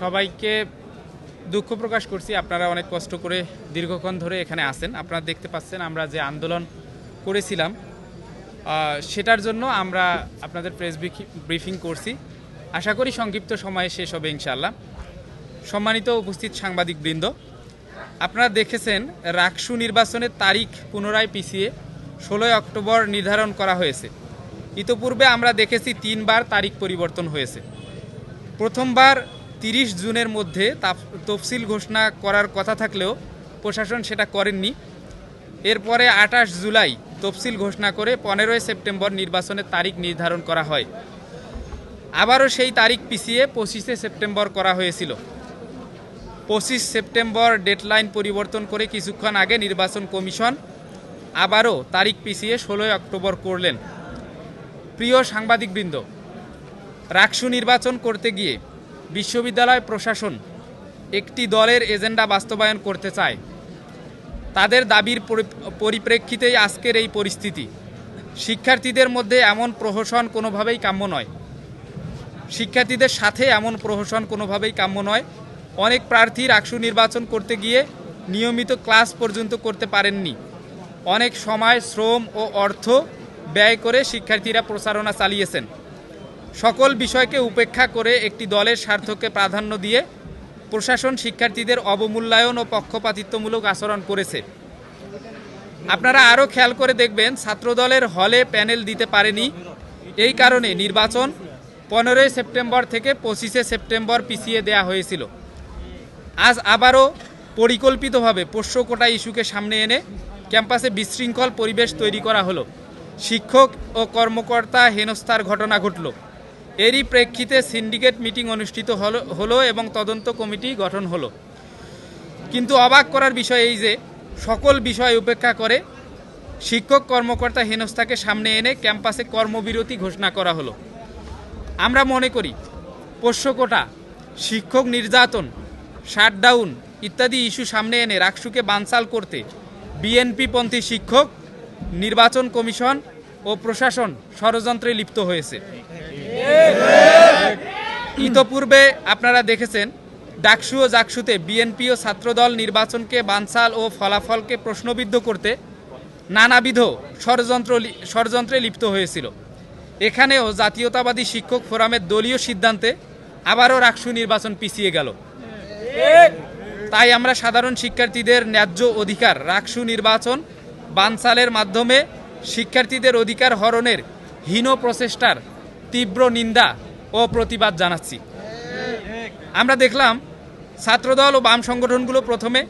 সবাইকে দুঃখ প্রকাশ করছি। আপনারা অনেক কষ্ট করে দীর্ঘক্ষণ ধরে এখানে আসেন আপনারা দেখতে পাচ্ছেন আমরা যে আন্দোলন করেছিলাম সেটার জন্য আমরা আপনাদের প্রেস ব্রিফিং করছি। আশা করি সংক্ষিপ্ত সময়ে শেষ হবে ইনশাল্লাহ সম্মানিত উপস্থিত সাংবাদিকবৃন্দ, আপনারা দেখেছেন রাকসু নির্বাচনের তারিখ পুনরায় পিছিয়ে ষোলোই অক্টোবর নির্ধারণ করা হয়েছে। ইতোপূর্বে আমরা দেখেছি তিনবার তারিখ পরিবর্তন হয়েছে। প্রথমবার তিরিশ জুনের মধ্যে তফসিল ঘোষণা করার কথা থাকলেও প্রশাসন সেটা করেননি। এরপরে আঠাশ জুলাই তফসিল ঘোষণা করে পনেরোই সেপ্টেম্বর নির্বাচনের তারিখ নির্ধারণ করা হয়। আবারও সেই তারিখ পিছিয়ে পঁচিশে সেপ্টেম্বর করা হয়েছিল। পঁচিশ সেপ্টেম্বর ডেডলাইন পরিবর্তন করে কিছুক্ষণ আগে নির্বাচন কমিশন আবারও তারিখ পিছিয়ে ষোলোই অক্টোবর করলেন। প্রিয় সাংবাদিকবৃন্দ, রাকসু নির্বাচন করতে গিয়ে বিশ্ববিদ্যালয় প্রশাসন একটি দলের এজেন্ডা বাস্তবায়ন করতে চায়। তাদের দাবির পরিপ্রেক্ষিতেই আজকের এই পরিস্থিতি। শিক্ষার্থীদের মধ্যে এমন প্রহসন কোনোভাবেই কাম্য নয়। শিক্ষার্থীদের সাথে এমন প্রহসন কোনোভাবেই কাম্য নয়। অনেক প্রার্থী রাকসু নির্বাচন করতে গিয়ে নিয়মিত ক্লাস পর্যন্ত করতে পারেননি। অনেক সময় শ্রম ও অর্থ ব্যয় করে শিক্ষার্থীরা প্রচারণা চালিয়েছেন। সকল বিষয়কে উপেক্ষা করে একটি দলের স্বার্থকে প্রাধান্য দিয়ে প্রশাসন শিক্ষার্থীদের অবমূল্যায়ন ও পক্ষপাতিত্বমূলক আচরণ করেছে। আপনারা আরও খেয়াল করে দেখবেন, ছাত্রদলের হলে প্যানেল দিতে পারেনি। এই কারণে নির্বাচন পনেরোই সেপ্টেম্বর থেকে পঁচিশে সেপ্টেম্বর পিছিয়ে দেয়া হয়েছিল। আজ আবারও পরিকল্পিতভাবে পোষ্য কোটা ইস্যুকে সামনে এনে ক্যাম্পাসে বিশৃঙ্খল পরিবেশ তৈরি করা হলো। শিক্ষক ও কর্মকর্তা হেনস্থার ঘটনা ঘটল। এরই প্রেক্ষিতে সিন্ডিকেট মিটিং অনুষ্ঠিত হলো এবং তদন্ত কমিটি গঠন হলো। কিন্তু অবাক করার বিষয় এই যে, সকল বিষয় উপেক্ষা করে শিক্ষক কর্মকর্তা হেনস্থাকে সামনে এনে ক্যাম্পাসে কর্মবিরতি ঘোষণা করা হলো। আমরা মনে করি পোষ্যকোটা শিক্ষক নির্যাতন, শাটডাউন ইত্যাদি ইস্যু সামনে এনে রাকসুকে বানচাল করতে বিএনপিপন্থী শিক্ষক, নির্বাচন কমিশন ও প্রশাসন ষড়যন্ত্রে লিপ্ত হয়েছে। ইতোপূর্বে আপনারা দেখেছেন, ডাকসু ও জাকসুতে বিএনপি ও ছাত্রদল নির্বাচনকে বানচাল ও ফলাফলকে প্রশ্নবিদ্ধ করতে নানাবিধ ষড়যন্ত্র ষড়যন্ত্রে লিপ্ত হয়েছিল। এখানেও জাতীয়তাবাদী শিক্ষক ফোরামের দলীয় সিদ্ধান্তে আবারও রাকসু নির্বাচন পিছিয়ে গেল। তাই আমরা সাধারণ শিক্ষার্থীদের ন্যায্য অধিকার রাকসু নির্বাচন বানসালের মাধ্যমে শিক্ষার্থীদের অধিকার হরণের হীন প্রচেষ্টার তীব্র নিন্দা ও প্রতিবাদ জানাচ্ছি আমরা দেখলাম ছাত্রদল ও বাম সংগঠনগুলো প্রথমে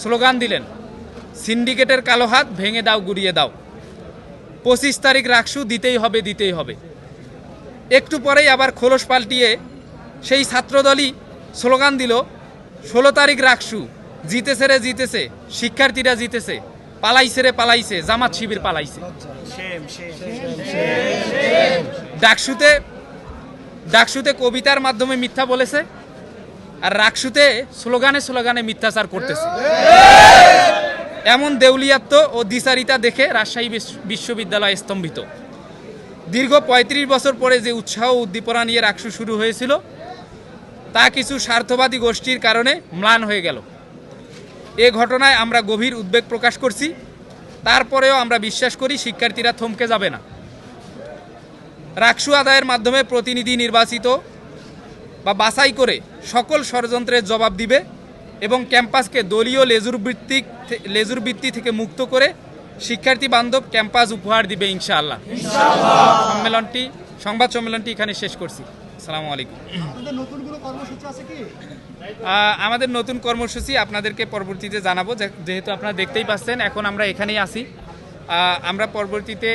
স্লোগান দিলেন সিন্ডিকেটের কালো হাত ভেঙে দাও গুড়িয়ে দাও পঁচিশ তারিখ রাকসু দিতেই হবে দিতেই হবে একটু পরেই আবার খোলস পাল্টিয়ে সেই ছাত্রদলই স্লোগান দিল ষোলো তারিখ রাকসু জিতেছে রে জিতেছে শিক্ষার্থীরা জিতেছে পালাইছে রে পালাইছে জামাত শিবির পালাইছে ডাকসুতে ডাকসুতে কবিতার মাধ্যমে মিথ্যা বলেছে আর রাকসুতে স্লোগানে স্লোগানে মিথ্যাচার করতেছে। এমন দেউলিয়াত্ব ও দ্বিচারিতা দেখে রাজশাহী বিশ- বিশ্ববিদ্যালয় স্তম্ভিত। দীর্ঘ ৩৫ বছর পরে যে উৎসাহ উদ্দীপনা নিয়ে রাকসু শুরু হয়েছিল, তা কিছু স্বার্থবাদী গোষ্ঠীর কারণে ম্লান হয়ে গেল। এ ঘটনায় আমরা গভীর উদ্বেগ প্রকাশ করছি, তারপরেও আমরা বিশ্বাস করি শিক্ষার্থীরা থমকে যাবে না। রাকসু আদায়ের মাধ্যমে প্রতিনিধি নির্বাচিত বা বাছাই করে সকল ষড়যন্ত্রের জবাব দিবে এবং ক্যাম্পাসকে দলীয় লেজুর ভিত্তিক লেজুর ভিত্তি থেকে মুক্ত করে শিক্ষার্থী বান্ধব ক্যাম্পাস উপহার দিবে ইনশাআল্লাহ। সম্মেলনটি সংবাদ সম্মেলনটি এখানে শেষ করছি। আসসালামু আলাইকুম। আপনাদের নতুন কর্মসূচি আছে কি? আমাদের নতুন কর্মসূচি আপনাদেরকে পরবর্তীতে জানাব যেহেতু আপনারা দেখতেই পাচ্ছেন এখন আমরা এখানেই আহ, আমরা পরবর্তীতে